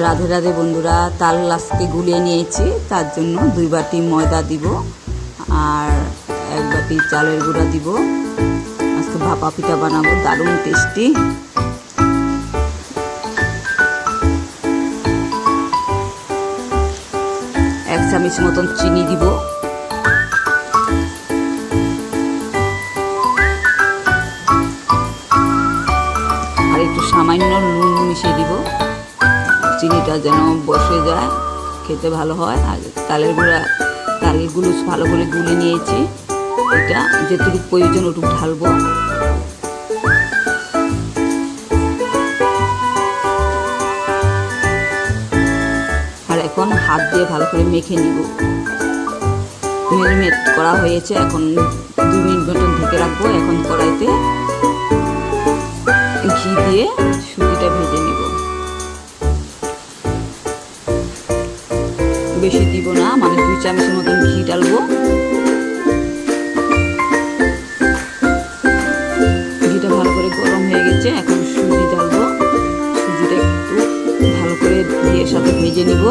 রাধে রাধে বন্ধুরা, তাল আজকে গুলিয়ে নিয়েছি, তার জন্য দুই বাটি ময়দা দিব আর এক বাটি চালের গুঁড়া দিব। আজকে ভাপা পিঠা বানাবো, দারুণ টেস্টি। এক চামচ মতন চিনি দিব। আর একটু সামান্য নুন মিশিয়ে দিব। চিনিটা যেন বসে যায়, খেতে ভালো হয়। আর তালের গুঁড়া তালগুলো ভালো করে গুলে নিয়েছি। এটা যেটুকু প্রয়োজন ওটুকু ঢালবো। আর এখন হাত দিয়ে ভালো করে মেখে নিব। মেরিনেট করা হয়েছে, এখন দু মিনিট মতন ঢেকে রাখব। এখন কড়াইতে ঘি দিয়ে সুজিটা ভেজে নিব। বেশি দিব না। মানে দুই চামচের মতন ঘি ডালবো ঘিটা ভালো করে গরম হয়ে গেছে, এখন সুজি ডালবো সুজিটা একটু ভালো করে ঘিয়ের সাথে ভেজে নিব।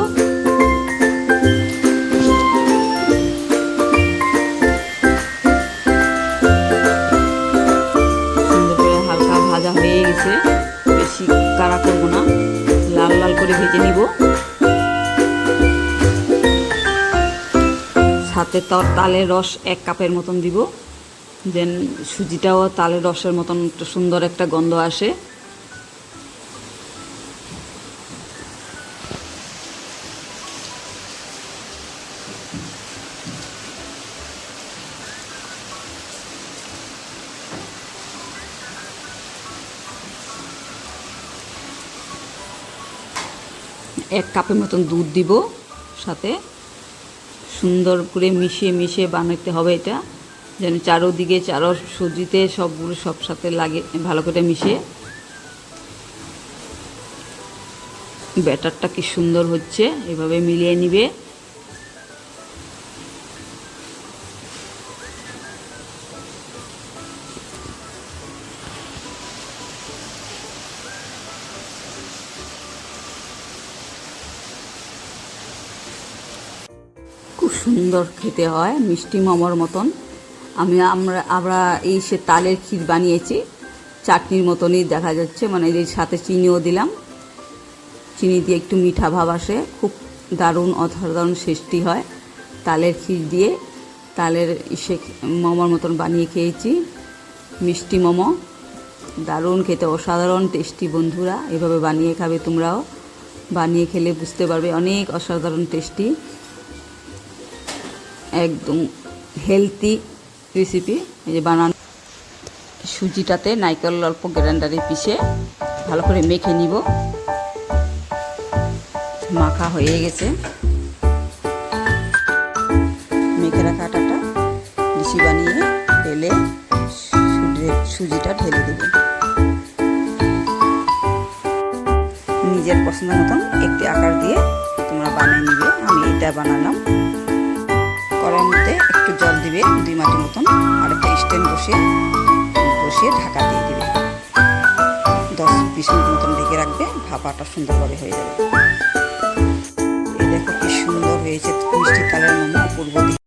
সুন্দর করে হালকা ভাজা হয়ে গেছে। বেশি কাড়া করব না, লাল লাল করে ভেজে নিব। সাথে তালের রস এক কাপের মতন দিব। দেন সুজিটাও তালের রসের মতন সুন্দর একটা গন্ধ আসে। এক কাপের মতন দুধ দিব সাথে। সুন্দর করে মিশিয়ে মিশিয়ে বানাতে হবে এটা, যেন চারোদিকে, চারো সবজিতে সবগুলো সব সাথে লাগে, ভালো করে মিশিয়ে। ব্যাটারটা কি সুন্দর হচ্ছে, এভাবে মিলিয়ে নিবে। সুন্দর খেতে হয়, মিষ্টি মোমোর মতন। আমি, আমরা আমরা এই সে তালের ক্ষীর বানিয়েছি, চাটনির মতনই দেখা যাচ্ছে মানে এই সাথে চিনিও দিলাম। চিনি দিয়ে একটু মিঠা ভাব আসে, খুব দারুণ, অসাধারণ সৃষ্টি হয়। তালের ক্ষীর দিয়ে তালের ইসে মোমোর মতন বানিয়ে খেয়েছি, মিষ্টি মোমো। দারুণ খেতে, অসাধারণ, টেস্টি বন্ধুরা, এভাবে বানিয়ে খাবে তোমরাও। বানিয়ে খেলে বুঝতে পারবে, অনেক অসাধারণ টেস্টি। একদম হেলদি রেসিপি এই যে বানানো সুজিটাতে নাইকেল অল্প গ্রাইন্ডারে পিষে ভালো করে মেখে নিব। মাখা হয়ে গেছে। মেখে রাখা আটাটা লিচি বানিয়ে ঢেলে সুজিটা ঢেলে দেবে। নিজের পছন্দ মতন একটি আকার দিয়ে তোমরা বানিয়ে নিবে। আমি এটা বানালাম। কড়ার মধ্যে একটু জল দিবে দুই মাটি মতন, আর একটা স্ট্যান্ড বসিয়ে বসিয়ে ঢাকা দিয়ে দিবে। দশ বিশ মিনিট মতন ঢেকে রাখবে, ভাপাটা সুন্দরভাবে হয়ে যাবে। এই দেখো কি সুন্দর হয়েছে, মিষ্টি কালার মোমো অপূর্ব